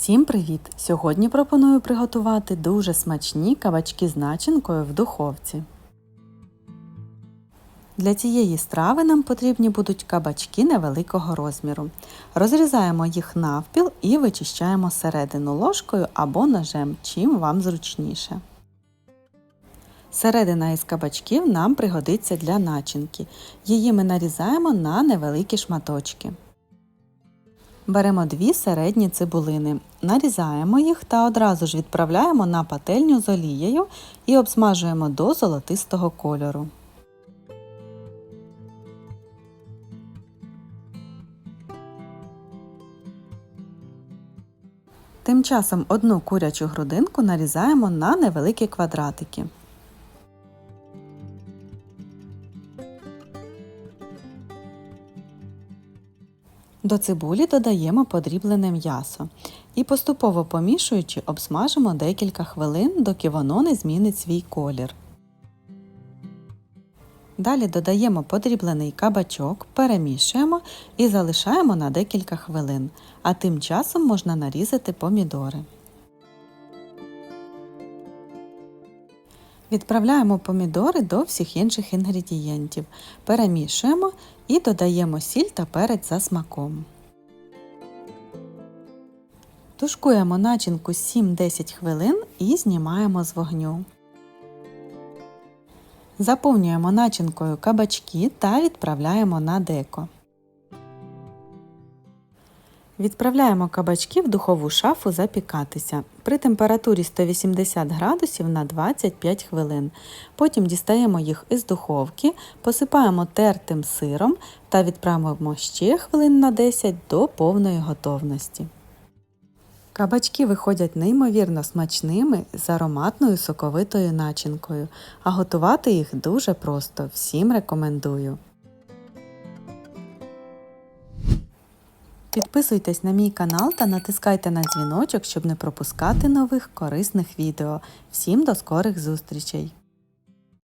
Всім привіт! Сьогодні пропоную приготувати дуже смачні кабачки з начинкою в духовці. Для цієї страви нам потрібні будуть кабачки невеликого розміру. Розрізаємо їх навпіл і вичищаємо середину ложкою або ножем, чим вам зручніше. Середина із кабачків нам пригодиться для начинки. Її ми нарізаємо на невеликі шматочки. Беремо дві середні цибулини, нарізаємо їх та одразу ж відправляємо на пательню з олією і обсмажуємо до золотистого кольору. Тим часом одну курячу грудинку нарізаємо на невеликі квадратики. До цибулі додаємо подріблене м'ясо і поступово помішуючи обсмажимо декілька хвилин, доки воно не змінить свій колір. Далі додаємо подріблений кабачок, перемішуємо і залишаємо на декілька хвилин, а тим часом можна нарізати помідори. Відправляємо помідори до всіх інших інгредієнтів, перемішуємо і додаємо сіль та перець за смаком. Тушкуємо начинку 7-10 хвилин і знімаємо з вогню. Заповнюємо начинкою кабачки та відправляємо на деко. Відправляємо кабачки в духову шафу запікатися при температурі 180 градусів на 25 хвилин. Потім дістаємо їх із духовки, посипаємо тертим сиром та відправимо ще хвилин на 10 до повної готовності. Кабачки виходять неймовірно смачними з ароматною соковитою начинкою, а готувати їх дуже просто. Всім рекомендую. Підписуйтесь на мій канал та натискайте на дзвіночок, щоб не пропускати нових корисних відео. Всім до скорих зустрічей!